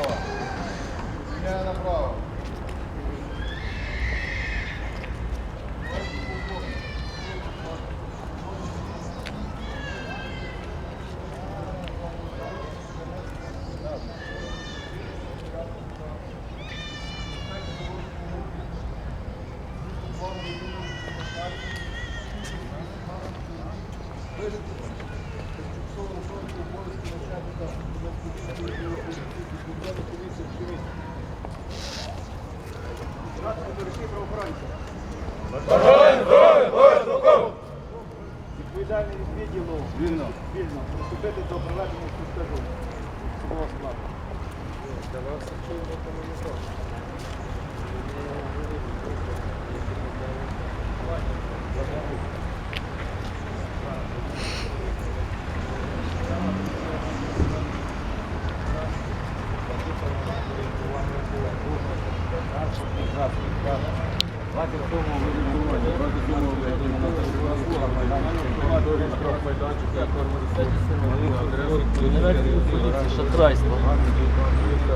направо. Міняє направо. Приступити до проведення інструктажу свого складу. Шахрайство.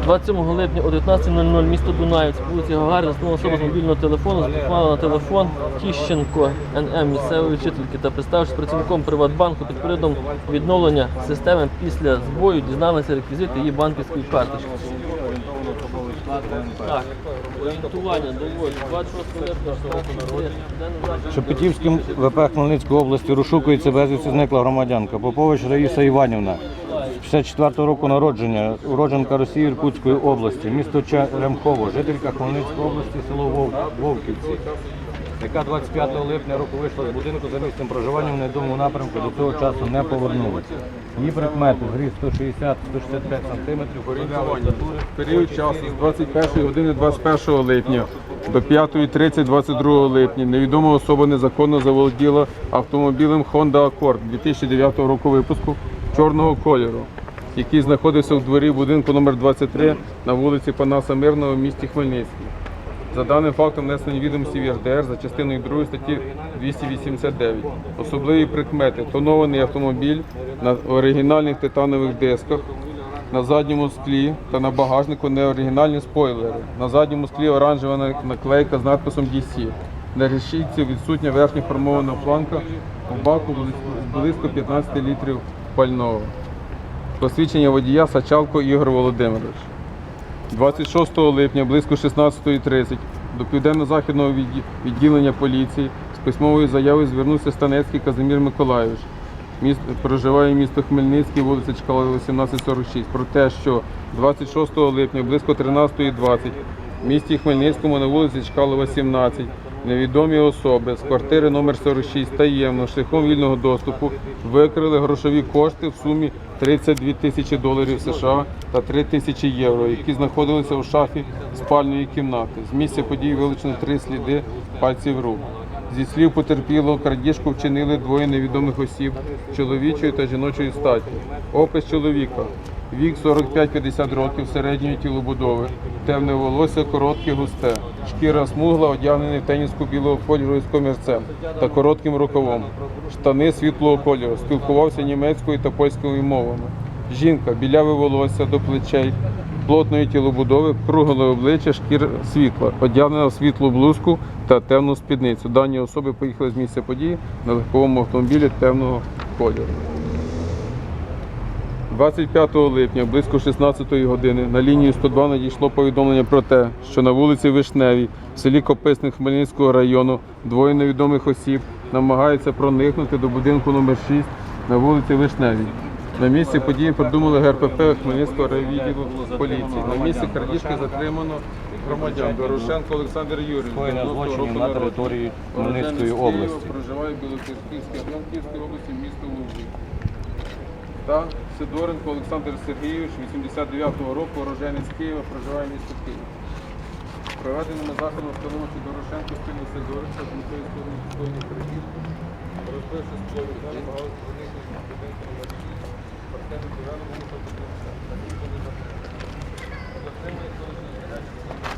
27 липня о 19.00 місто Дунаївськ, вулиці Гагаріна, знову особа з мобільного телефону, зателефонувала на телефон Тіщенко НМ місцевої вчительки та представившись працівником Приватбанку під періодом відновлення системи після збою, дізналися реквізити її банківської карточки. Орієнтування доводить 26 липня 16 день. Шепетівським ВП Хмельницької області розшукується безвісти зникла громадянка Попович Раїса Іванівна, 54 року народження, уродженка Росії Іркутської області, місто Черемхово, жителька Хмельницької області, село Вовківці, яка 25 липня року вийшла з будинку за місцем проживання в невідомому напрямку, до цього часу не повернулася. Її прикмети зріст 160-165 см, статури, період часу з 21 години 21 липня до 5.30 22 липня невідома особа незаконно заволоділа автомобілем Honda Accord 2009 року випуску чорного кольору, який знаходився в дворі будинку номер 23 на вулиці Панаса Мирного в місті Хмельницький. За даним фактом внесені відомості в ЄРДР за частиною 2 статті 289. Особливі прикмети тонований автомобіль на оригінальних титанових дисках, на задньому склі та на багажнику неоригінальні спойлери. На задньому склі оранжева наклейка з надписом DC. На решітці відсутня верхня формована планка, у баку близько- близько 15 літрів пального. Посвідчення водія Сачалко Ігор Володимирович. 26 липня близько 16.30 до південно-західного відділення поліції з письмовою заявою звернувся Станецький Казимір Миколайович. Міст, проживає місто Хмельницький, вулиця Чкалова, 1846. Про те, що 26 липня близько 13.20 в місті Хмельницькому на вулиці Чкалова, 17 невідомі особи з квартири номер 46 таємно шляхом вільного доступу викрили грошові кошти в сумі 32 тисячі доларів США та 3 тисячі євро, які знаходилися у шафі спальної кімнати. З місця подій вилучено три сліди пальців рук. Зі слів потерпілого, крадіжку вчинили двоє невідомих осіб чоловічої та жіночої статі. Опис чоловіка. Вік 45-50 років середньої тілобудови, темне волосся, коротке, густе, шкіра смугла, одягнений в теніску білого кольору із комірцем та коротким рукавом, штани світлого кольору, спілкувався німецькою та польською мовами. Жінка, біляве волосся до плечей, плотної тілобудови, кругле обличчя, шкір світла, одягнена в світлу блузку та темну спідницю. Дані особи поїхали з місця події на легковому автомобілі темного кольору. 25 липня близько 16 години на лінію 102 надійшло повідомлення про те, що на вулиці Вишневій в селі Кописник Хмельницького району двоє невідомих осіб намагаються проникнути до будинку номер 6 на вулиці Вишневій. На місці події придумали ГРПП Хмельницького райвідділу поліції. На місці крадіжки затримано громадян Дорошенко Олександр Юрійович. Злочинів на території Хмельницької області. Проживає в Білокірській області, місто Лужі. Сидоренко Олександр Сергійович, 89-го року, уроженець Києва, проживає місто Київ. Проведеними заходами встановлено, що Дорошенко спільно Сидоренко з метою складних збройних перехід, розпивши з половинами багато проникнення будинку номер 6, квартиру приведено та Затримує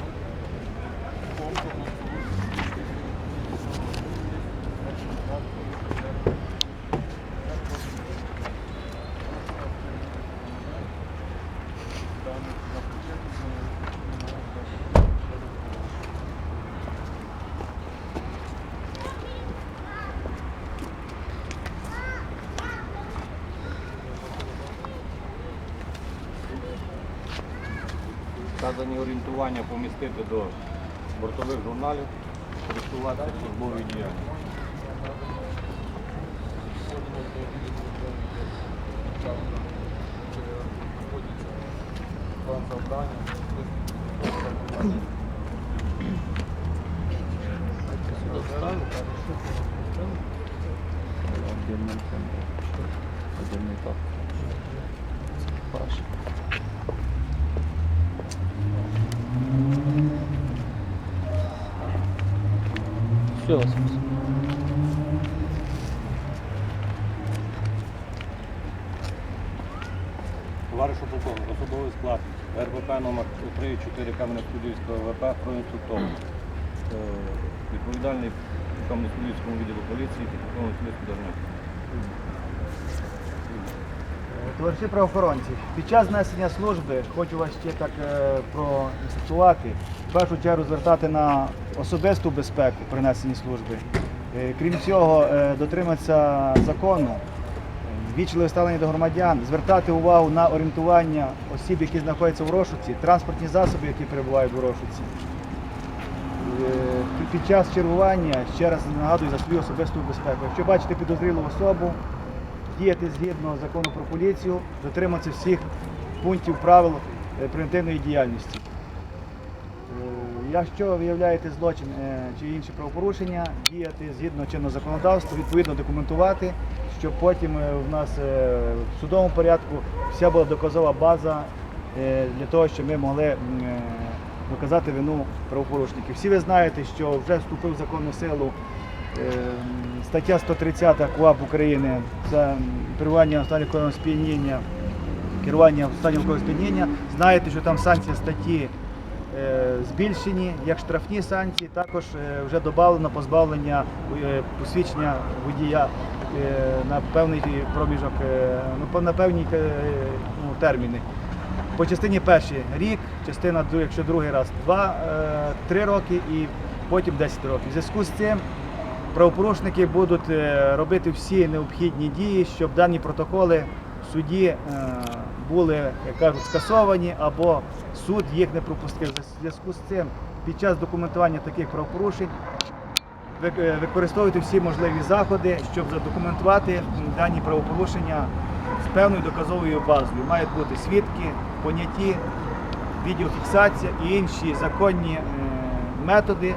Вказані орієнтування помістити до бортових журналів, користуватися службовою діяльністю. Все, Товаришу полковник, особовий склад РВП номер 3-4 Кам'янець-Подільського ВП проінструктований. Е, Відповідальний в Кам'янець-Подільському відділу поліції підполковник Слідський Дарник. Товариші правоохоронці, під час несення служби хочу вас ще так е, проінструктувати. В першу чергу звертати на особисту безпеку при несенні служби. Е, Крім цього, е, дотриматися закону, вічливе ставлення до громадян, звертати увагу на орієнтування осіб, які знаходяться в розшуці, транспортні засоби, які перебувають в розшуці. Е, під- час чергування ще раз нагадую за свою особисту безпеку. Якщо бачите підозрілу особу, діяти згідно закону про поліцію, дотриматися всіх пунктів правил превентивної діяльності. Е, Якщо виявляєте злочин е, чи інші правопорушення, діяти згідно чинного законодавства, відповідно документувати, щоб потім е, в нас в судовому порядку вся була доказова база для того, щоб ми могли доказати вину правопорушників. Всі ви знаєте, що вже вступив в законну силу стаття 130 КУАП України м, перебування в стані сп'яніння, керування в стані. Знаєте, що там санкції статті збільшені, як штрафні санкції, також е, вже додано позбавлення е, посвідчення водія е, на певний проміжок, е, ну, на певні е, ну, терміни. По частині першій рік, частина, якщо другий раз, два, е, три роки і потім 10 років. В зв'язку з цим правопорушники будуть е, робити всі необхідні дії, щоб дані протоколи в суді е, були, як кажуть, скасовані або суд їх не пропустив. В зв'язку з цим під час документування таких правопорушень е, всі можливі заходи, щоб задокументувати дані правопорушення з певною доказовою базою. Мають бути свідки, поняті, відеофіксація і інші законні е, методи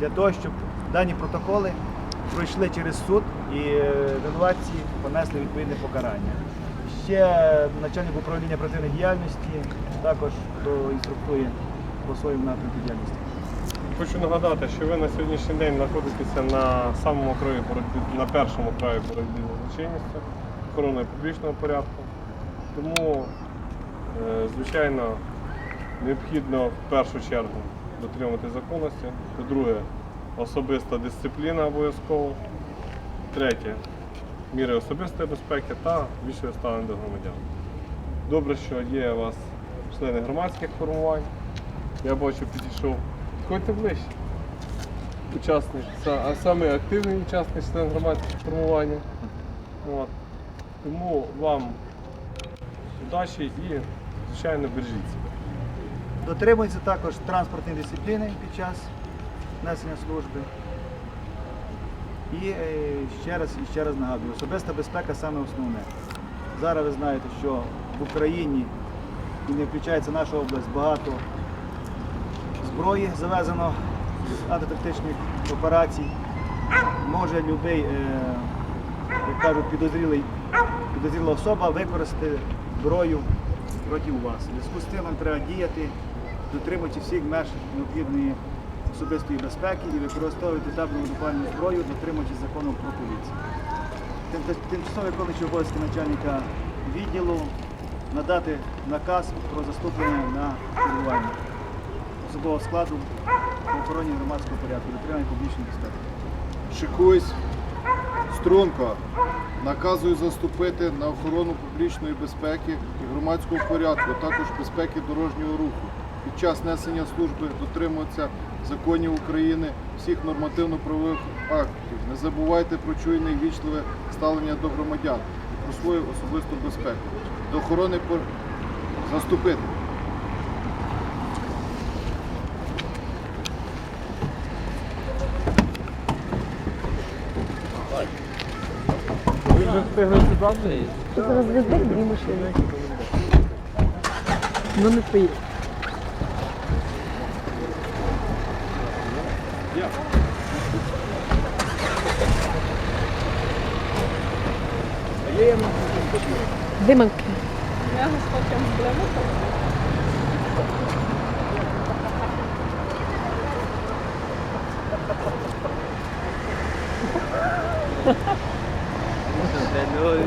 для того, щоб дані протоколи пройшли через суд і е, винуватці понесли відповідне покарання. Ще начальник управління оперативної діяльності також проінструктує по своєму напрямку діяльності. Хочу нагадати, що ви на сьогоднішній день знаходитеся на самому краю боротьби, на першому краю боротьби з злочинністю, охороною публічного порядку. Тому, е, звичайно, необхідно в першу чергу дотримувати законності. По-друге, особиста дисципліна обов'язково. Третє міри особистої безпеки та вічливе ставлення до громадян. Добре, що є у вас члени громадських формувань. Я бачу, підійшов. Підходьте ближче. Учасник, а саме активний учасник член громадського формування. От. Тому вам удачі і, звичайно, бережіть себе. Дотримується також транспортної дисципліни під час несення служби. І е, ще раз і ще раз нагадую, особиста безпека саме основне. Зараз ви знаєте, що в Україні і не включається наша область багато зброї завезено з антитактичних операцій. Може будь-який, як кажуть, підозрілий, підозріла особа використати зброю проти вас. В зв'язку з цим нам треба діяти, дотримуючи всіх меж необхідної особистої безпеки і використовувати табельну вогнепальну зброю, дотримуючись закону про поліцію. Тим- Тимчасово виконуючий обов'язки начальника відділу надати наказ про заступлення на керування особового складу по охороні громадського порядку, дотримання публічної безпеки. Шикуйсь. Струнко. Наказую заступити на охорону публічної безпеки і громадського порядку, а також безпеки дорожнього руху під час несення служби дотримуються законів України, всіх нормативно-правових актів. Не забувайте про чуйне і вічливе ставлення до громадян і про свою особисту безпеку. До охорони пор... заступити. Зараз везде дві машини. Ну не поїдемо. Dymankę. Ja z pociągiem Nossa, velho, olha